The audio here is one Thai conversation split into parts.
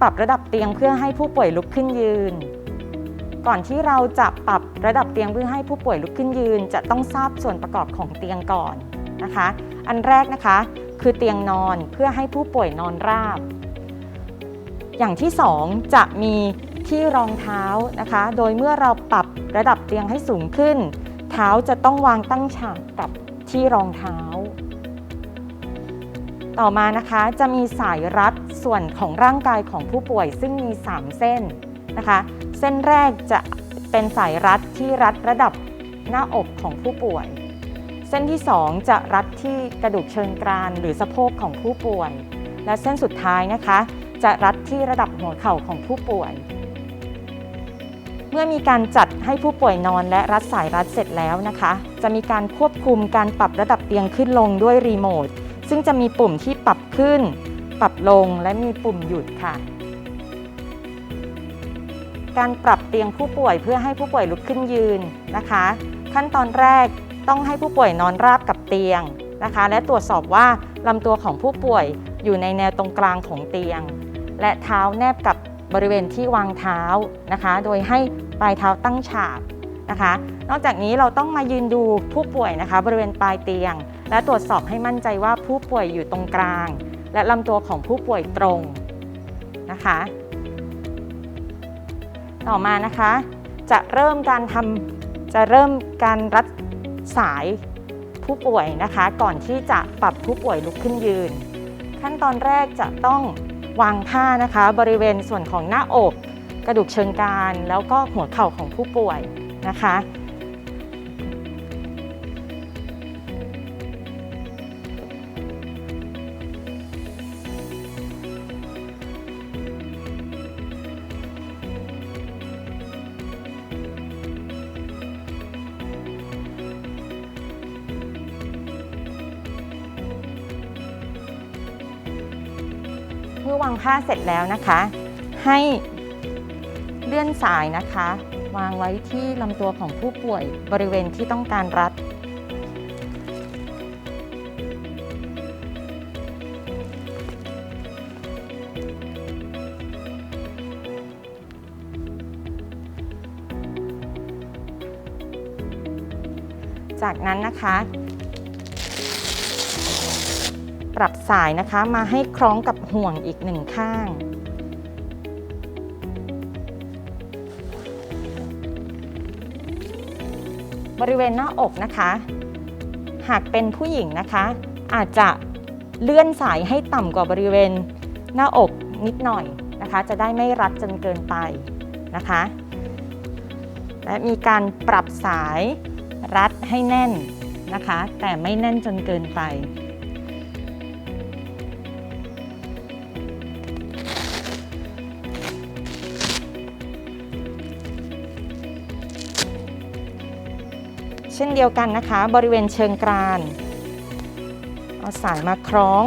ปรับระดับเตียงเพื่อให้ผู้ป่วยลุกขึ้นยืน ก่อนที่เราจะปรับระดับเตียงเพื่อให้ผู้ป่วยลุกขึ้นยืน จะต้องทราบส่วนประกอบของเตียงก่อนนะคะ อันแรกนะคะคือเตียงนอนเพื่อให้ผู้ป่วยนอนราบ อย่างที่สองจะมีที่รองเท้านะคะ โดยเมื่อเราปรับระดับเตียงให้สูงขึ้น เท้าจะต้องวางตั้งฉากกับที่รองเท้า ต่อมานะคะจะมีสายรัดส่วนของร่างกายของผู้ป่วยซึ่งมี 3 เส้นนะคะ เส้นแรกจะเป็นสายรัดที่รัดระดับหน้าอกของผู้ป่วย เส้นที่ 2 จะรัดที่กระดูกเชิงกรานหรือสะโพกของผู้ป่วย และเส้นสุดท้ายนะคะ จะรัดที่ระดับหัวเข่าของผู้ป่วย เมื่อมีการจัดให้ผู้ป่วยนอนและรัดสายรัดเสร็จแล้วนะคะ จะมีการควบคุมการปรับระดับเตียงขึ้นลงด้วยรีโมท ซึ่งจะมีปุ่มที่ปรับขึ้น ปรับลงและมีปุ่มหยุดค่ะ การปรับเตียงผู้ป่วยเพื่อให้ผู้ป่วยลุกขึ้นยืนนะคะ ขั้นตอนแรกต้องให้ผู้ป่วยนอนราบกับเตียงนะคะ และตรวจสอบว่าลำตัวของผู้ป่วยอยู่ในแนวตรงกลางของเตียง และเท้าแนบกับบริเวณที่วางเท้านะคะ โดยให้ปลายเท้าตั้งฉากนะคะ นอกจากนี้เราต้องมายืนดูผู้ป่วยนะคะ บริเวณปลายเตียง และตรวจสอบให้มั่นใจว่าผู้ป่วยอยู่ตรงกลาง และลำตัวของผู้ป่วยตรงนะคะ ต่อมานะคะ จะเริ่มการทำจะเริ่มการรัดสายผู้ป่วยนะคะ ก่อนที่จะปรับผู้ป่วยลุกขึ้นยืน ขั้นตอนแรกจะต้องวางผ้านะคะ บริเวณส่วนของหน้าอก กระดูกเชิงกรานแล้วก็หัวเข่าของผู้ป่วยนะคะ เมื่อวางผ้าเสร็จแล้วนะคะ ให้เลื่อนสายนะคะ วางไว้ที่ลำตัวของผู้ป่วยบริเวณที่ต้องการรัด จากนั้นนะคะ ปรับสายนะคะมาให้คล้องกับห่วงอีกหนึ่งข้าง บริเวณหน้าอกนะคะ หากเป็นผู้หญิงนะคะ อาจจะเลื่อนสายให้ต่ำกว่าบริเวณหน้าอกนิดหน่อยนะคะ จะได้ไม่รัดจนเกินไปนะคะ และมีการปรับสายรัดให้แน่นนะคะ แต่ไม่แน่นจนเกินไป เช่นเดียวกันนะคะ บริเวณเชิงกรานเอาสายมาคล้อง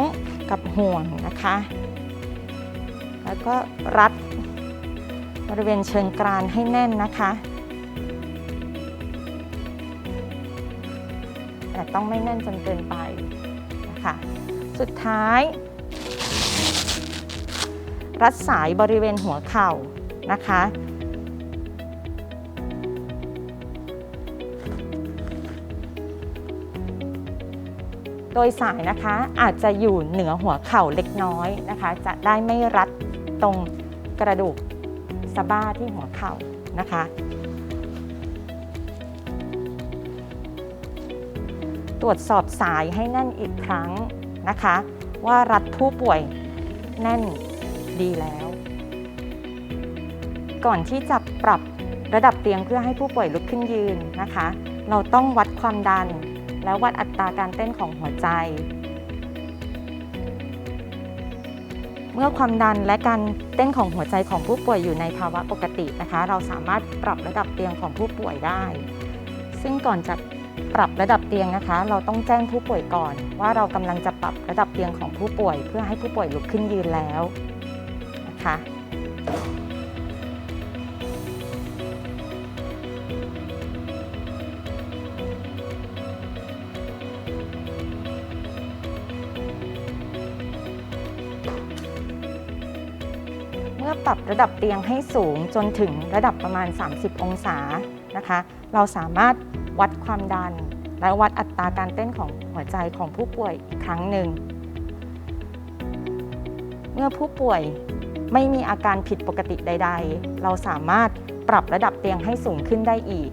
กับห่วงนะคะ แล้วก็รัดบริเวณเชิงกรานให้แน่นนะคะแต่ต้องไม่แน่นจนเกินไปนะคะสุดท้าย รัดสายบริเวณหัวเข่านะคะ โดยสายนะคะอาจจะอยู่เหนือหัวเข่าเล็กน้อยนะคะ จะได้ไม่รัดตรงกระดูกสะบ้าที่หัวเข่านะคะ ตรวจสอบสายให้แน่นอีกครั้งนะคะ ว่ารัดผู้ป่วยแน่นดีแล้ว ก่อนที่จะปรับระดับเตียงเพื่อให้ผู้ป่วยลุกขึ้นยืนนะคะ เราต้องวัดความดัน และวัดอัตราการเต้นของหัวใจ เมื่อความดันและการเต้นของหัวใจของผู้ป่วยอยู่ในภาวะปกตินะคะ เราสามารถปรับระดับเตียงของผู้ป่วยได้ ซึ่งก่อนจะปรับระดับเตียงนะคะ เราต้องแจ้งผู้ป่วยก่อน ว่าเรากำลังจะปรับระดับเตียงของผู้ป่วย เพื่อให้ผู้ป่วยลุกขึ้นยืนแล้วนะคะ เมื่อปรับระดับเตียงให้สูงจนถึงระดับประมาณ 30 องศานะคะ เราสามารถวัดความดัน และวัดอัตราการเต้นของหัวใจของผู้ป่วยอีกครั้งหนึ่ง เมื่อผู้ป่วยไม่มีอาการผิดปกติใด ๆ เราสามารถปรับระดับเตียงให้สูงขึ้นได้อีก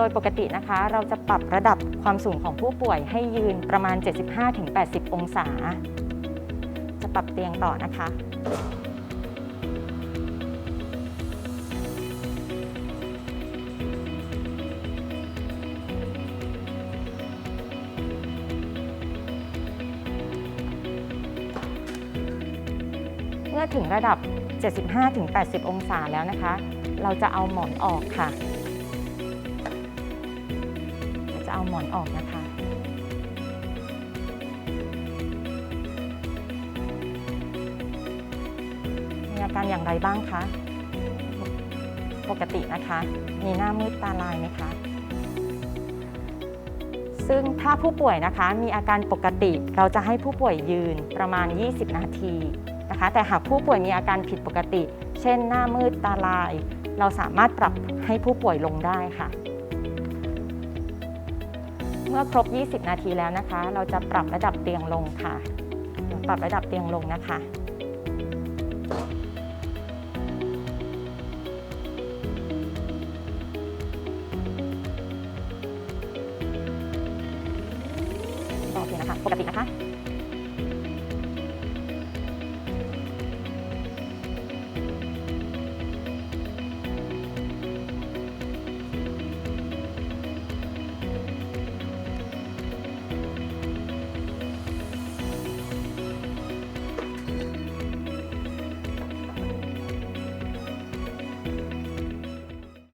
โดยปกตินะคะ เราจะปรับระดับความสูงของผู้ป่วยให้ยืนประมาณ 75-80 องศา จะปรับเตียงต่อนะคะ เมื่อถึงระดับ 75-80 องศาแล้วนะคะ เราจะเอาหมอนออกค่ะ เอาหมอนออกนะคะ มีอาการอย่างไรบ้างคะ ปกตินะคะ มีหน้ามืดตาลายไหมคะ ซึ่งถ้าผู้ป่วยนะคะมีอาการปกติเราจะให้ผู้ป่วยยืนประมาณ 20 นาทีนะคะ แต่หากผู้ป่วยมีอาการผิดปกติ เช่นหน้ามืดตาลาย เราสามารถปรับให้ผู้ป่วยลงได้ค่ะ เมื่อครบ 20 นาทีแล้วนะคะ เราจะปรับระดับเตียงลงค่ะ ปรับระดับเตียงลงนะคะ โอเคนะคะ ปกตินะคะ